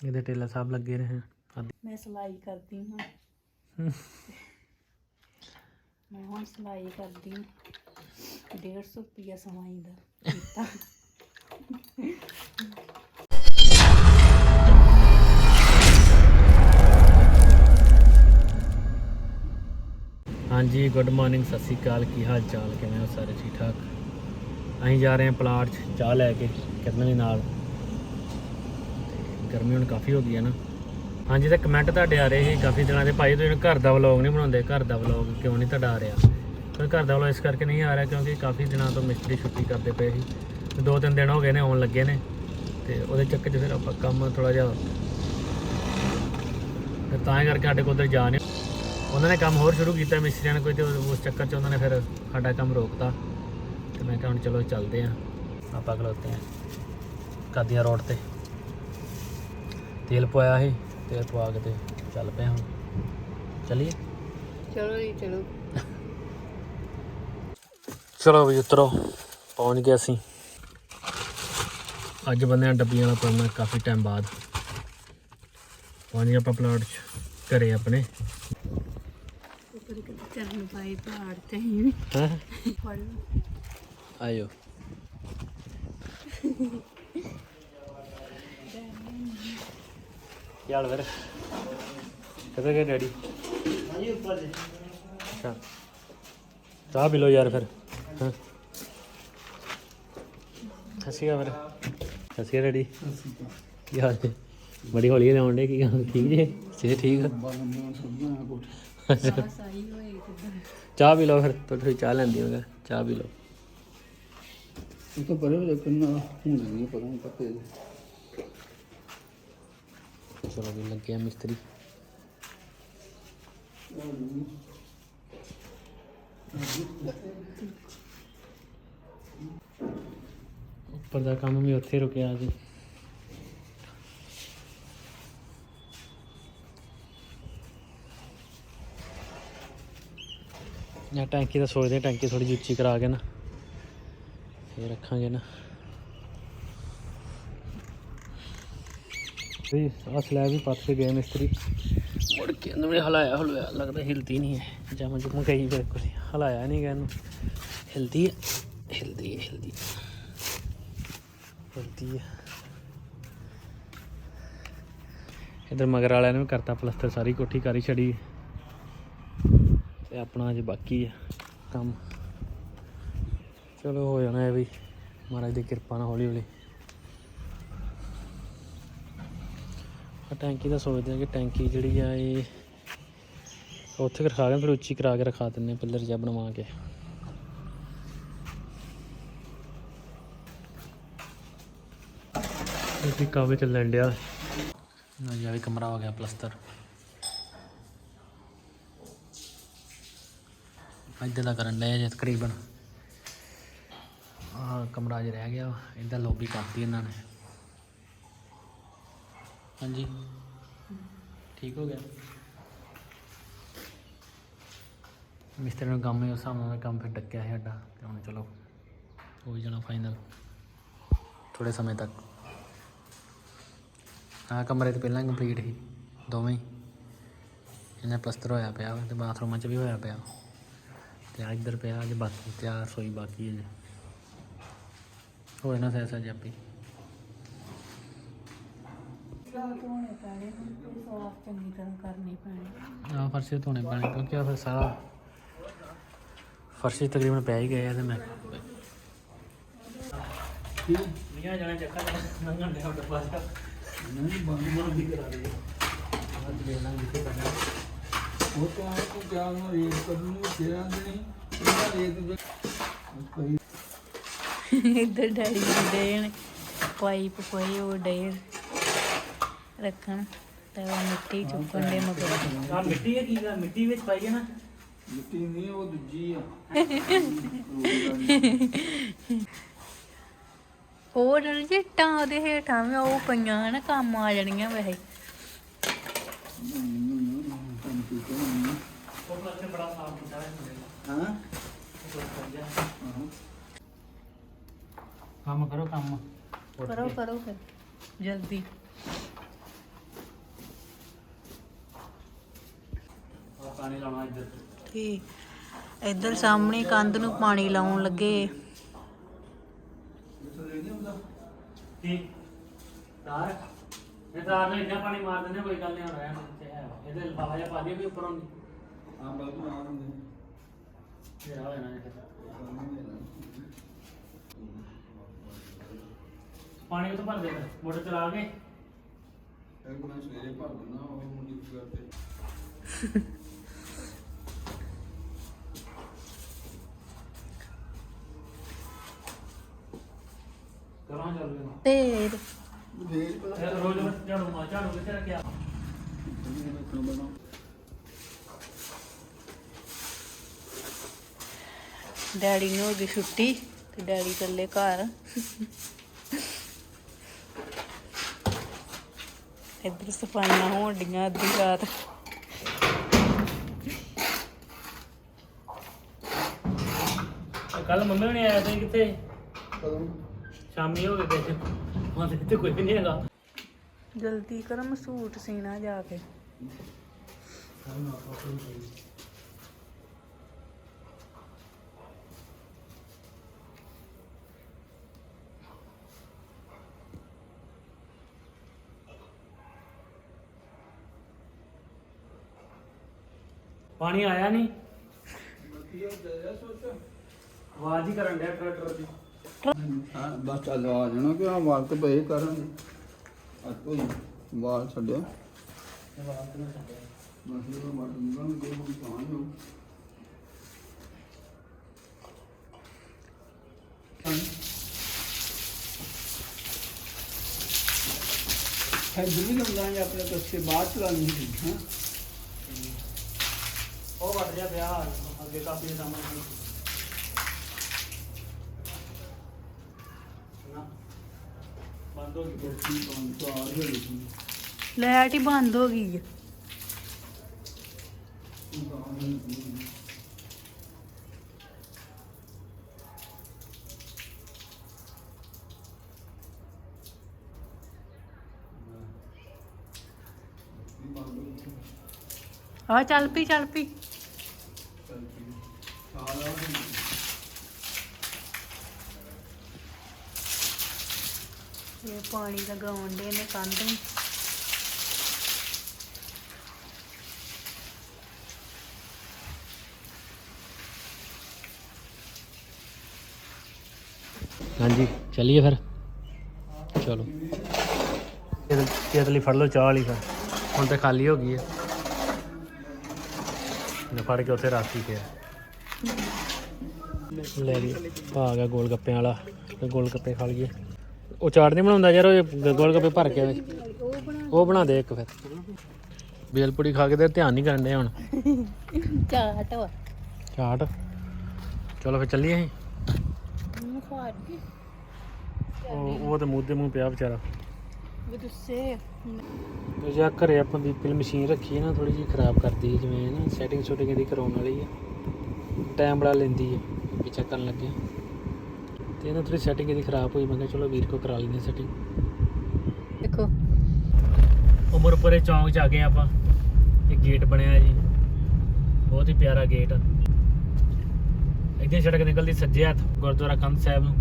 ਇਹਦੇ ਟੇਲਰ ਸਾਹਿਬ ਲੱਗੇ ਰਹੇ ਆਦਿ ਮੈਂ ਸਿਲਾਈ ਕਰਦੀ ਹਾਂ। ਮੈਂ ਹੁਣ ਸਿਲਾਈ ਕਰਦੀ ਹਾਂ। 150 ਰੁਪਿਆ ਸਮਾਈ ਦਾ ਕੀਤਾ। ਹਾਂਜੀ ਗੁੱਡ ਮਾਰਨਿੰਗ ਸਤਿ ਸ਼੍ਰੀ ਅਕਾਲ। ਕੀ ਹਾਲ ਚਾਲ? ਕਿਵੇਂ ਹੋ ਸਾਰੇ? ਠੀਕ ਠਾਕ? ਅਸੀਂ ਜਾ ਰਹੇ ਹਾਂ ਪਲਾਟ 'ਚ ਚਾਹ ਲੈ ਕੇ ਕਿਰਨ ਵੀ ਨਾਲ। ਤੇ ਗਰਮੀ ਹੁਣ ਕਾਫੀ ਹੋ ਗਈ ਹੈ ਨਾ। ਹਾਂਜੀ, ਤੇ ਕਮੈਂਟ ਤੁਹਾਡੇ ਆ ਰਹੇ ਸੀ ਕਾਫੀ ਦਿਨਾਂ ਦੇ। ਭਾਈ, ਤੁਸੀਂ ਘਰ ਦਾ ਵਲੌਗ ਨਹੀਂ ਬਣਾਉਂਦੇ। ਘਰ ਦਾ ਵਲੌਗ ਕਿਉਂ ਨਹੀਂ ਤੁਹਾਡਾ ਆ ਰਿਹਾ? ਪਰ ਘਰ ਦਾ ਵਲੌਗ ਇਸ ਕਰਕੇ ਨਹੀਂ ਆ ਰਿਹਾ ਕਿਉਂਕਿ ਕਾਫੀ ਦਿਨਾਂ ਤੋਂ ਮਿਸਤਰੀ ਛੁੱਟੀ ਕਰਦੇ ਪਏ ਸੀ। ਦੋ ਤਿੰਨ ਦਿਨ ਹੋ ਗਏ ਨੇ, ਆਉਣ ਲੱਗੇ ਨੇ। ਤੇ ਉਹਦੇ ਚੱਕਰ 'ਚ ਫਿਰ ਆਪਾਂ ਕੰਮ ਥੋੜਾ ਜਿਹਾ ਤੇ ਤਾਂ ਹੀ ਕਰਕੇ ਸਾਡੇ ਕੋਲ ਉਧਰ ਜਾ ਨਹੀਂ ਉਹਨਾਂ ਨੇ ਕੰਮ ਹੋਰ ਸ਼ੁਰੂ ਕੀਤਾ ਮਿਸਤਰੀਆਂ ਨੇ ਕੋਈ ਤੇ ਉਸ ਚੱਕਰ 'ਚ ਉਹਨਾਂ ਨੇ ਫਿਰ ਸਾਡਾ ਕੰਮ ਰੋਕਤਾ। ਤੇ ਮੈਂ ਕਿਹਾ ਹੁਣ ਚਲੋ ਚੱਲਦੇ ਆਂ ਆਪਾਂ ਖਲੋਤੇ ਆਂ ਕਾਦੀਆਂ ਰੋਡ ਤੇ। ਤੇਲ ਪਵਾਇਆ ਸੀ ਤੇਲ ਪਵਾ ਕੇ ਤੇ ਚੱਲ ਪਏ ਹੁਣ। ਚੱਲੀਏ? ਚਲੋ ਜੀ ਚਲੋ। ਚਲੋ ਵੀ ਉਤਰੋ ਪਹੁੰਚ ਗਏ ਅਸੀਂ। ਅੱਜ ਬੰਦੇ ਆ ਡੱਬੀਆਂ ਵਾਲਾ ਕੰਮ ਹੈ ਕਾਫੀ ਟਾਈਮ ਬਾਅਦ। ਪਹੁੰਚ ਗਏ ਆਪਾਂ ਪਲਾਟ 'ਚ ਘਰੇ ਆਪਣੇ। ਉੱਪਰ ਇੱਕ ਚਰਨ ਪਾਈ ਪਹਾੜ ਤੇ ਹੀ ਹੈਂ? ਫੜ। ਆਇਓ। ਹਾਲ ਫਿਰ ਕਿੱਥੇ ਗਏ ਡੈਡੀ? ਹਾਂਜੀ ਉੱਪਰ ਦੇ। ਅੱਛਾ। ਚਾਹ ਪੀ ਲਓ ਯਾਰ ਫਿਰ। ਹਾਂ। ਹਸੀਆ ਫਿਰ ਹਸੀਆ ਡੈਡੀ। ਕੀ ਹਾਲ ਹੈ ਬੜੀ ਹੌਲੀ ਲਾਉਣ ਡੇ ਕੀ ਗੱਲ? ਠੀਕ ਜੇ? ਸੇ ਠੀਕ ਚਾਹ ਪੀ ਲਓ ਫਿਰ ਤੁਸੀਂ ਚਾਹ ਲੈਂਦੀ ਹੋਗਾ ਚਾਹ ਪੀ ਲਓ। ਉਹ ਤਾਂ ਪਰੇ ਕਿੰਨਾ ਹੁਣ ਨਹੀਂ ਨਹੀਂ ਪੱਤੇ ਚਲੋ ਵੀ ਲੱਗਿਆ ਮਿਸਤਰੀ। ਉੱਪਰ ਦਾ ਕੰਮ ਵੀ ਉੱਥੇ ਰੁਕਿਆ ਜੀ। ਜਾਂ ਟੈਂਕੀ ਦਾ ਸੋਚਦੇ ਟੈਂਕੀ ਥੋੜੀ ਉੱਚੀ ਕਰਾ ਕੇ ਨਾ, ਫੇਰ ਰੱਖਾਂਗੇ ਨਾ। ਵੀ ਆਹ ਸਲੈਬ ਵੀ ਪੱਟ ਕੇ ਗਏ ਮਿਸਤਰੀ। ਮੁੜ ਕੇ ਇਹਨੂੰ ਵੀ ਹਲਾਇਆ ਹਲੂਆ ਲੱਗਦਾ ਹਿਲਦੀ ਨਹੀਂ ਹੈ। ਜਮ ਜਮ ਗਈ ਬਿਲਕੁਲ ਹੀ। ਹਲਾਇਆ ਨਹੀਂ ਗਿਆ ਇਹਨੂੰ। ਹਿਲਦੀ ਹੈ ਹਿਲਦੀ ਹੈ, ਹਿਲਦੀ ਹਿਲਦੀ ਹੈ। ਇਧਰ ਮਗਰ ਵਾਲਿਆਂ ਨੇ ਵੀ ਕਰਤਾ ਪਲਸਤਰ, ਸਾਰੀ ਕੋਠੀ ਕਰੀ ਛੜੀ। ਤੇ ਆਪਣਾ ਅਜੇ ਬਾਕੀ ਆ ਕੰਮ। ਚਲੋ ਹੋ ਜਾਣਾ ਇਹ ਵੀ। ਮਹਾਰਾਜ ਦੀ ਕਿਰਪਾ ਨਾਲ ਹੌਲੀ ਹੌਲੀ ਟੈਂਕੀ ਦਾ ਸੋਚਦੇ ਆ ਕਿ ਟੈਂਕੀ ਜਿਹੜੀ ਆ ਇਹ ਉੱਥੇ ਰਖਾ ਕੇ ਫਿਰ ਉੱਚੀ ਕਰਾ ਕੇ ਰਖਾ ਦਿੰਨੇ ਪਿੱਲਰ ਜਿਹਾ ਬਣਵਾ ਕੇ। ਇਹ ਵੀ ਕਾਵੇ ਚੱਲਣ ਡਿਆ? ਨਾ ਜਾ ਵੀ ਕਮਰਾ ਹੋ ਗਿਆ ਪਲਸਤਰ। ਇੱਧਰ ਦਾ ਕਰਨ ਡਿਆ ਜੇ ਤਕਰੀਬਨ। ਆਹ ਕਮਰਾ ਜਿਹਾ ਰਹਿ ਗਿਆ ਇਹਦਾ ਲੌਬੀ ਕਰਤੀ ਇਹਨਾਂ ਨੇ। ਹਾਂਜੀ। ਠੀਕ ਹੋ ਗਿਆ? ਮਿਸਤਰੀ ਨੂੰ ਕੰਮ ਹੀ ਉਸ ਹਿਸਾਬ ਨਾਲ ਕੰਮ ਫਿਰ ਡੱਕਿਆ ਸੀ ਸਾਡਾ ਤੇ ਹੁਣ ਚਲੋ ਹੋ ਹੀ ਜਾਣਾ ਫਾਈਨਲ ਥੋੜੇ ਸਮੇਂ ਤੱਕ। ਆਹ ਕਮਰੇ ਤੇ ਪਹਿਲਾਂ ਕੰਪਲੀਟ ਸੀ, ਦੋਵੇਂ ਹੀ। ਇਹਨਾਂ ਪਲਸਤਰ ਹੋਇਆ ਪਿਆ ਵਾ ਤੇ ਬਾਥਰੂਮਾਂ 'ਚ ਵੀ ਹੋਇਆ ਪਿਆ। ਤੇ ਆਹ ਇੱਧਰ ਪਿਆ, ਅੱਜ ਬਾਕੀ ਤੇ ਆਹ ਰਸੋਈ ਬਾਕੀ ਹੈ ਜੀ। ਹੋਏ ਨਾ ਸਹਿ ਸਹਿ ਆਪੀ। ਧੋਣੇ ਪੈਣੇ ਹੁਣ ਸਾਫ਼ ਚੰਗੀ ਤਰ੍ਹਾਂ ਕਰਨੀ ਪੈਣੀ। ਆ ਫਰਸ਼ੇ ਧੋਣੇ ਪੈਣੇ ਕਿਉਂਕਿ ਆ ਫਿਰ ਸਾਰਾ ਫਰਸ਼ੇ ਤਕਰੀਬਨ ਪੈ ਹੀ ਗਏ ਆ ਤੇ ਮੈਂ ਮੀਆਂ ਜਾਣਾ ਚੱਕਾ ਨੰਗਣ ਦੇ ਹੁੰਦਾ ਪਾਸ ਨਹੀਂ ਬੰਦ ਬੰਦ ਵੀ ਕਰਾ ਦੇ। ਅੱਜ ਦੇ ਲਾਂ ਜਿੱਥੇ ਕਰਨਾ ਉਹ ਤਾਂ ਆਪ ਕੋ ਕਿਆ ਨਾ ਰੇਤ ਕਰਨ ਨੂੰ ਤੇਰਾ ਨਹੀਂ। ਇਹਨਾਂ ਰੇਤ ਦੇ ਕੋਈ ਇੱਧਰ ਡੈਡੀ ਜੀ ਦੇ ਨੇ ਪਾਈਪ ਉਹ ਡੇ ਰੱਖਣ ਤੇ ਉਹ ਮਿੱਟੀ ਚੁੱਕਣ ਦੇ ਮਗਰ। ਆ ਮਿੱਟੀ ਹੈ ਕੀ ਗੱਲ? ਮਿੱਟੀ ਵਿੱਚ ਪਾਈ ਹੈ ਨਾ? ਮਿੱਟੀ ਨਹੀਂ ਉਹ ਦੂਜੀ ਆ। ਉਹ ਡਰ ਜੱਟਾਂ ਉਹਦੇ ਹੇਠਾਂ ਵੀ ਉਹ ਪਈਆਂ ਹਨ ਕੰਮ ਆ ਜਾਣੀਆਂ ਵੈਸੇ। ਉਹ ਪਲਸਟਰ ਬੜਾ ਸਾਫ਼ ਕੀਤਾ ਹੈ ਹਾਂ? ਕੰਮ ਕਰੋ ਕੰਮ। ਕਰੋ। ਕਰੋ ਫਿਰ ਜਲਦੀ। ਪਾਣੀ ਲਾਉਣਾ ਇੱਧਰ। ਠੀਕ। ਇੱਧਰ ਸਾਹਮਣੇ ਕੰਧ ਨੂੰ ਪਾਣੀ ਲਾਉਣ ਲੱਗੇ। ਠੀਕ। ਤਾਰ। ਇਹ ਤਾਰ ਨਾਲ ਇੰਨਾ ਪਾਣੀ ਮਾਰ ਦਿੰਦੇ ਕੋਈ ਗੱਲ ਨਹੀਂ ਹੋਣਾ ਇੱਥੇ ਹੈ। ਵਾ। ਇਹਦੇ ਲਫਾਫਾ ਜਿਹਾ ਪਾ ਦਿਓ ਵੀ ਉੱਪਰੋਂ ਦੀ ਹਾਂ ਬਾਬੂ ਆ ਗਏ ਫੇਰ ਹੋ ਜਾਣਾ ਇਹ ਪਾਣੀ ਉਤੋਂ ਭਰ ਦੇਣਾ ਮੋਟਰ ਚਲਾ ਕੇ? ਇੱਕ ਮੈਂ ਸਵੇਰੇ ਭਰ ਦਿੰਦਾ ਉਹ ਮੁੰਡੀ ਕਰਦੇ ਕਰਾਂ ਚੱਲ ਰਿਹਾ ਤੇ ਫੇਰ। ਪਤਾ ਇਹ ਰੋਜ਼ ਬਸ ਝਾੜੂ ਮਾਰ ਝਾੜੂ ਕਿੱਥੇ ਰੱਖਿਆ? ਨਹੀਂ ਰੱਖਣਾ ਬਣਾ ਡੈਡੀ ਨੂੰ ਹੋ ਗਈ ਛੁੱਟੀ ਤੇ ਡੈਡੀ ਚੱਲੇ ਘਰ। ਇੱਧਰ ਸਫਾਈਆਂ ਹੋਣ ਡੀਆਂ ਅੱਧੀ ਰਾਤ। ਕੱਲ ਮੰਮੀ ਹੁਣੇ ਆਇਆ ਸੀ ਕਿੱਥੇ? ਕਦੋਂ? ਸ਼ਾਮੀ ਹੋ ਗਏ ਤੇ ਹੁਣ ਤੇ ਕੋਈ ਵੀ ਨਹੀਂ ਹੈਗਾ। ਜਲਦੀ ਕਰ ਮੈਂ ਸੂਟ ਸੀਣਾ ਜਾ ਕੇ। ਪਾਣੀ ਆਇਆ ਨਹੀਂ? ਵਧੀਆ ਜਿਹਾ ਸੋਚ ਆਵਾਜ਼ ਹੀ ਕਰਨ ਡਿਆ ਟਰੈਕਟਰ ਦੀ। ਹਾਂ ਬਸ ਚੱਲ ਆ ਜਾਣਾ ਕਿ ਆ ਵਾਲ ਤੇ ਪਏ ਕਰਾਂਗੇ। ਆ ਕੋਈ ਵਾਲ ਛੱਡਿਆ ਆਵਾਜ਼ ਤੇ ਨਾ ਛੱਡਿਆ ਬਸ ਇਹ ਵਾਲ ਗਏ ਹੁਣ ਤਾਂ ਆਇਓ ਹੈ ਜਾ ਪਿਆ ਅੱਗੇ ਕਾਪੀ ਦੇ ਸਾਹਮਣੇ। ਨਾ ਬੰਦ ਹੋ ਗਈ ਕੁਰਸੀ ਤੋਂ ਚਾਰ ਹੋ ਗਈ ਲਾਈਟ ਹੀ ਬੰਦ ਹੋ ਗਈ ਹੈ ਆ ਚੱਲ ਪਈ ਚੱਲ ਪਈ ਇਹ ਪਾਣੀ ਲਗਾਉਣ ਦੇ ਨੇ ਕੰਧ ਨੂੰ। ਹਾਂਜੀ ਚੱਲੀਏ ਫਿਰ? ਚਲੋ। ਕੇਤਲੀ ਫੜ ਲਓ ਚਾਹ ਵਾਲੀ ਫਿਰ। ਹੁਣ ਤੇ ਖਾਲੀ ਹੋ ਗਈ ਹੈ। ਨੇ ਫੜ ਕੇ ਉੱਥੇ ਰਾਤੀ ਪਿਆ ਲੈ ਲਈ ਆ ਗਿਆ ਗੋਲ ਗੱਪਿਆਂ ਵਾਲਾ। ਤੇ ਗੋਲ ਗੱਪੇ ਖਾ ਲਈਏ। ਉਹ ਚਾਟ ਨਹੀਂ ਬਣਾਉਂਦਾ ਯਾਰ ਉਹ ਗੋਲ ਗੱਪੇ ਭਰ ਕੇ ਵਿੱਚ ਉਹ ਬਣਾ ਦੇ ਇੱਕ ਫਿਰ। ਬੇਲਪੂੜੀ ਖਾ ਕੇ ਤੇ ਧਿਆਨ ਨਹੀਂ ਕਰਨ ਦੇ ਹੁਣ। ਚਾਟ ਵਾ। ਚਾਟ? ਚਲੋ ਫਿਰ ਚੱਲੀਏ ਅਸੀਂ। ਮੂੰਹ ਫਾੜ ਕੇ। ਉਹ ਉਹ ਤੇ ਮੂੰਹ ਦੇ ਮੂੰਹ ਪਿਆ ਵਿਚਾਰਾ। ਗੁੱਸੇ ਤੇ ਜਾਂ ਘਰੇ ਆਪਾਂ ਬੀਪੀਐਲ ਮਸ਼ੀਨ ਰੱਖੀ ਹੈ ਨਾ ਥੋੜੀ ਜਿਹੀ ਖਰਾਬ ਕਰਦੀ ਹੈ ਜਿਵੇਂ ਨਾ ਸੈਟਿੰਗ ਸ਼ੂਟਿੰਗ ਇਹਦੀ ਕਰਾਉਣ ਵਾਲੀ ਹੈ ਟਾਈਮ ਬੜਾ ਲੈਂਦੀ ਹੈ ਪਿੱਛਾ ਕਰਨ ਲੱਗੇ ਤੇ ਇਹਨਾਂ ਥੋੜੀ ਸੈਟਿੰਗ ਇਹਦੀ ਖਰਾਬ ਹੋਈ ਮੈਂ ਕਿਹਾ ਚਲੋ ਵੀਰ ਕੋ ਕਰਾ ਲੈਂਦੇ ਸੈਟਿੰਗ ਦੇਖੋ। ਉਮਰਪੁਰੇ ਚੌਂਕ ਚ ਆ ਗਏ ਆਪਾਂ। ਇਹ ਗੇਟ ਬਣਿਆ ਜੀ। ਬਹੁਤ ਹੀ ਪਿਆਰਾ ਗੇਟ ਇੱਥੇ ਸੜਕ ਨਿਕਲਦੀ ਸੱਜੇ ਹੱਥ ਗੁਰਦੁਆਰਾ ਕੰਧ ਸਾਹਿਬ ਨੂੰ।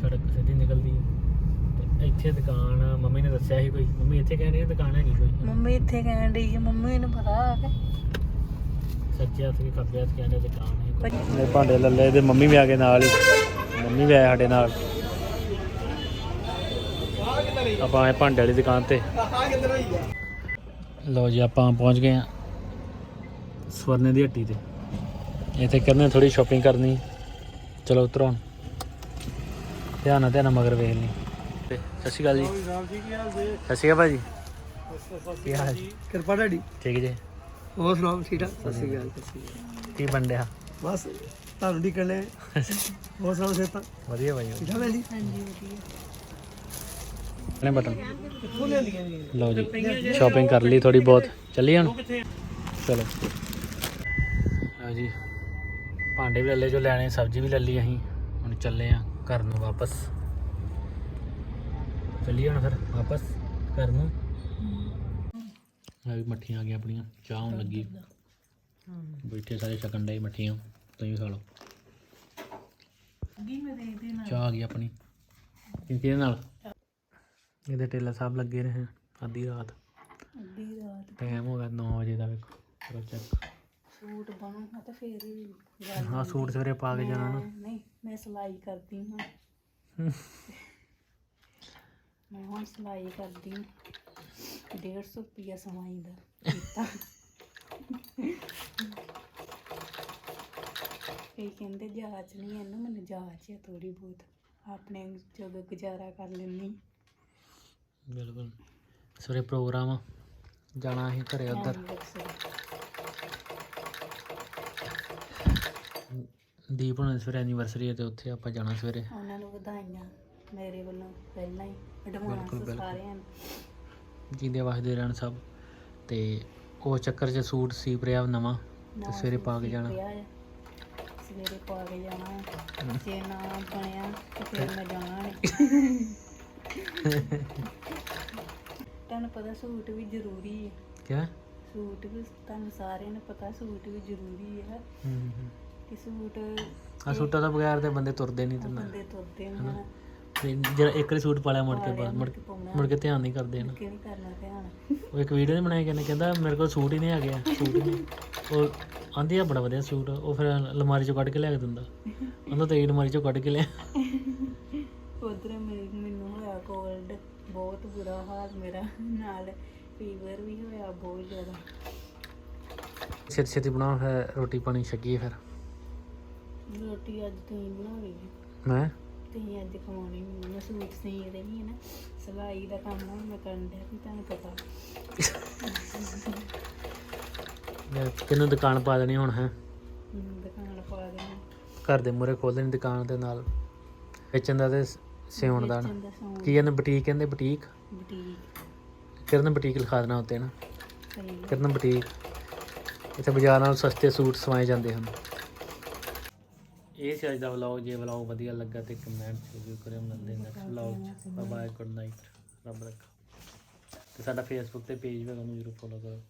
ਸੜਕ ਸਿੱਧੀ ਨਿਕਲਦੀ ਹੈ ਇੱਥੇ ਦੁਕਾਨ ਮੰਮੀ ਨੇ ਦੱਸਿਆ ਸੀ ਕੋਈ। ਮੰਮੀ ਇੱਥੇ ਕਹਿ ਰਹੀ ਹੈ ਦੁਕਾਨ ਹੈਗੀ ਕੋਈ? ਮੰਮੀ ਇੱਥੇ ਕਹਿਣ ਡਈ ਹੈ ਮੰਮੀ ਨੂੰ ਪਤਾ ਆ ਕੇ। ਸੱਜੇ ਹੱਥ ਕੀ ਖੱਬੇ ਹੱਥ ਕਹਿੰਦੇ ਦੁਕਾਨ ਹੈ ਕੋਈ ਭਾਂਡੇ ਲੱਲੇ ਤੇ ਮੰਮੀ ਵੀ ਆ ਗਏ ਨਾਲ ਹੀ। ਮੰਮੀ ਵੀ ਆਏ ਸਾਡੇ ਨਾਲ। ਆਪਾਂ ਆਏ ਭਾਂਡੇ ਵਾਲੀ ਦੁਕਾਨ ਤੇ। ਲਓ ਜੀ ਆਪਾਂ ਪਹੁੰਚ ਗਏ ਆ ਸਵਰਨੇ ਦੀ ਹੱਟੀ ਤੇ। ਇੱਥੇ ਕਰਨੇ ਥੋੜੀ ਸ਼ਾਪਿੰਗ ਕਰਨੀ। ਚਲੋ ਉਤਰੋ ਹੁਣ। ਧਿਆਨ ਨਾਲ ਧਿਆਨ ਨਾਲ ਮਗਰ ਵੇਖ ਲਈ। ਤੇ ਸਤਿ ਸ਼੍ਰੀ ਅਕਾਲ ਜੀ। ਸਤਿ ਸ਼੍ਰੀ ਅਕਾਲ ਭਾਜੀ। ਕੀ ਹਾਲ ਕਿਰਪਾ ਡਾਡੀ ਠੀਕ ਜੀ? ਹੋਰ ਸੁਣਾਓ ਠੀਕ ਠਾਕ? ਸਤਿ ਸ਼੍ਰੀ ਅਕਾਲ ਸਤਿ ਸ਼੍ਰੀ ਅਕਾਲ। ਕੀ ਬਣ ਰਿਹਾ? ਬਸ ਤੁਹਾਨੂੰ ਦੀ ਕਰਨੇ ਹੋਰ ਸੁਣਾਓ ਸੇਤਾ ਵਧੀਆ ਭਾਈ ਠੀਕ ਠਾਕ ਹੈ ਜੀ? ਹਾਂਜੀ ਵਧੀਆ। ਨੇ ਬਟਨ। ਕਿੱਥੋਂ ਲਿਆਂਦੀਆਂ ਨੇ ਲਓ ਜੀ ਸ਼ਾਪਿੰਗ ਕਰ ਲਈ ਥੋੜੀ ਬਹੁਤ। ਚੱਲੀਏ ਹੁਣ ਚਲੋ। ਲਓ ਜੀ ਭਾਂਡੇ ਵੀ ਲੈ ਲਏ ਜੋ ਲੈਣੇ ਸਬਜ਼ੀ ਵੀ ਲੈ ਲਈ ਅਸੀਂ। ਹੁਣ ਚੱਲੇ ਆ ਘਰ ਨੂੰ ਵਾਪਸ। ਚੱਲੀਏ ਹੁਣ ਫਿਰ ਵਾਪਸ ਘਰ ਨੂੰ। ਆ ਵੀ ਮੱਠੀਆਂ ਆ ਗਈਆਂ ਆਪਣੀਆਂ ਚਾਹ ਹੋਣ ਲੱਗੀ। ਬੈਠੇ ਸਾਰੇ ਛਕਣ ਡਏ ਮੱਠੀਆਂ। ਤੁਸੀਂ ਖਾ ਲਓ। ਚਾਹ ਆ ਗਈ ਆਪਣੀ। ਕਿਹਦੇ ਨਾਲ? ਇਹਦੇ ਟੇਲਰ ਸਾਹਿਬ ਲੱਗੇ ਰਹੇ ਅੱਧੀ ਰਾਤ। ਅੱਧੀ ਰਾਤ। ਟਾਈਮ ਹੋ ਗਿਆ 9 ਵਜੇ ਦਾ ਵੇਖੋ ਕਰੋ ਚੈੱਕ ਸੂਟ ਬਣੂਗਾ ਤਾਂ ਫੇਰ ਹੀ ਗੱਲ ਹਾਂ ਸੂਟ ਸਵੇਰੇ ਪਾ ਕੇ ਜਾਣਾ ਨਾ। ਮੈਂ- ਨਹੀਂ ਮੈਂ ਸਿਲਾਈ ਕਰਦੀ ਹਾਂ। ਮੈਂ ਹੁਣ ਸਿਲਾਈ ਕਰਦੀ ਹਾਂ। 150 ਰੁਪਿਆ ਸਮਾਈ ਦਾ ਕੀਤਾ। ਕਈ ਕਹਿੰਦੇ ਜਾਚ ਨਹੀਂ ਇਹਨੂੰ ਮੈਨੂੰ ਜਾਚ ਹੈ ਥੋੜੀ ਬਹੁਤ। ਆਪਣੇ ਜੋਗਾ ਗੁਜ਼ਾਰਾ ਕਰ ਲੈਣੀ ਬਿਲਕੁਲ। ਸਵੇਰੇ ਪ੍ਰੋਗਰਾਮ ਆ ਜਾਣਾ ਅਸੀਂ ਘਰੇ ਉਧਰ। ਦੀਪ ਹੁਣ ਸਵੇਰੇ ਐਨੀਵਰਸਰੀ ਹੈ ਤੇ ਉੱਥੇ ਆਪਾਂ ਜਾਣਾ ਸਵੇਰੇ। ਉਹਨਾਂ ਨੂੰ ਵਧਾਈਆਂ ਮੇਰੇ ਵੱਲੋਂ ਪਹਿਲਾਂ ਹੀ। ਐਡਵਾਂਸ। ਸਾਰਿਆਂ ਨੂੰ। ਜਿੰਦੇ ਵਸਦੇ ਰਹਿਣ ਸਭ। ਤੇ ਉਹ ਚੱਕਰ 'ਚ ਸੂਟ ਸੀਪ ਰਿਹਾ ਨਵਾਂ। ਤੇ ਸਵੇਰੇ ਪਾ ਕੇ ਸੀ ਜਾਣਾ। ਸਵੇਰੇ ਪਾ ਕੇ ਜਾਣਾ ਜੇ ਨਾ ਬਣਿਆ ਤੇ ਫਿਰ ਮੈਂ ਜਾਣਾ ਨਹੀਂ ਤੁਹਾਨੂੰ ਪਤਾ ਸੂਟ ਵੀ ਜ਼ਰੂਰੀ ਹੈ। ਕਿਆ? ਸੂਟ ਵੀ ਤੁਹਾਨੂੰ ਸਾਰਿਆਂ ਨੂੰ ਪਤਾ ਸੂਟ ਵੀ ਜ਼ਰੂਰੀ ਹੈ। ਹੂੰ ਹੂੰ ਕਿ ਸੂਟ ਆ ਸੂਟਾਂ ਤੋਂ ਬਗੈਰ ਤੇ ਬੰਦੇ ਤੁਰਦੇ ਨਹੀਂ ਤੇ ਨਾ। ਬੰਦੇ ਤੁਰਦੇ ਨੇ ਤੇ ਜਿਹੜਾ ਇੱਕ ਵਾਰੀ ਸੂਟ ਪਾ ਲਿਆ ਮੁੜ ਕੇ ਬਾਅਦ ਮੁੜ ਕਿ ਮੁੜ ਕੇ ਧਿਆਨ ਨਹੀਂ ਕਰਦੇ ਨਾ ਕਿ ਨਹੀਂ ਕਰਨਾ ਧਿਆਨ? ਉਹ ਇੱਕ ਵੀਡੀਓ ਨੇ ਬਣਾਈ ਕਹਿੰਦੇ ਕਹਿੰਦਾ ਮੇਰੇ ਕੋਲ ਸੂਟ ਹੀ ਨਹੀਂ ਹੈਗੇ ਆ ਸੂਟ ਹੀ ਨਹੀਂ। ਉਹ ਆਂਦੀ ਆ ਬੜਾ ਵਧੀਆ ਸੂਟ ਉਹ ਫਿਰ ਅਲਮਾਰੀ ਚੋਂ ਕੱਢ ਕੇ ਲਿਆ ਕੇ ਦਿੰਦਾ। ਉਹਦਾ ਤੇ ਅਲਮਾਰੀ ਚੋਂ ਕੱਢ ਕੇ ਲਿਆ। ਉਧਰ ਮੈਨੂੰ ਹੋਇਆ ਕੋਲਡ ਬਹੁਤ ਬੁਰਾ ਹਾਲ ਮੇਰਾ ਨਾਲ ਫੀਵਰ ਵੀ ਹੋਇਆ ਬਹੁਤ ਜ਼ਿਆਦਾ। ਛੇਤੀ ਛੇਤੀ ਬਣਾਓ ਫਿਰ ਰੋਟੀ ਪਾਣੀ ਛਕੀਏ ਫਿਰ। ਰੋਟੀ ਅੱਜ ਤੁਸੀਂ ਹੈ ਮੈਂ ਤੁਸੀਂ ਅੱਜ ਖਵਾਉਣੀ ਮੈਨੂੰ ਸੂਟ ਸੀ ਰਹੀ ਹੈ ਨਾ ਸਿਲਾਈ ਦਾ ਕੰਮ ਹੁਣ ਮੈਂ ਕਰਨ ਡਿਆ ਵੀ ਤੁਹਾਨੂੰ ਪਤਾ। ਮੈਂ ਤੈਨੂੰ ਦੁਕਾਨ ਪਾ ਦੇਣੀ ਹੁਣ ਹੈ? ਦੁਕਾਨ ਪਾ ਦੇਣੀ। ਘਰ ਦੇ ਮੂਹਰੇ ਖੋਲ ਦੇਣੀ ਦੁਕਾਨ ਦੇ ਨਾਲ। ਵੇਚਣ ਦਾ ਤੇ ਸਿਉਣ ਦਾ ਨਾ। ਚੰਦਾ ਸੌਂ ਕੀ ਕਹਿੰਦੇ ਬੁਟੀਕ ਕਹਿੰਦੇ ਬੁਟੀਕ? ਬੁਟੀਕ। ਕਿਰਨ ਬੁਟੀਕ ਲਿਖਾ ਦੇਣਾ ਉੱਤੇ ਨਾ। ਸਹੀ। ਕਿਰਨ ਬੁਟੀਕ। ਇੱਥੇ ਬਾਜ਼ਾਰ ਨਾਲੋਂ ਸਸਤੇ ਸੂਟ ਸਵਾਏ ਜਾਂਦੇ ਹਨ। ਇਹ ਸੀ ਅੱਜ ਦਾ ਵਲੌਗ ਜੇ ਵਲੌਗ ਵਧੀਆ ਲੱਗਾ ਤੇ ਕਮੈਂਟ ਜ਼ਰੂਰ ਕਰਿਓ ਮਿਲਦੇ ਨੈਕਸਟ ਵਲੌਗ ਚ। ਬਾਏ ਬਾਏ ਗੁੱਡ ਨਾਈਟ ਰੱਬ ਰੱਖਾ। ਤੇ ਸਾਡਾ ਫੇਸਬੁੱਕ ਤੇ ਪੇਜ ਵੀ ਉਹਨੂੰ ਜ਼ਰੂਰ ਫੋਲੋ ਕਰੋ।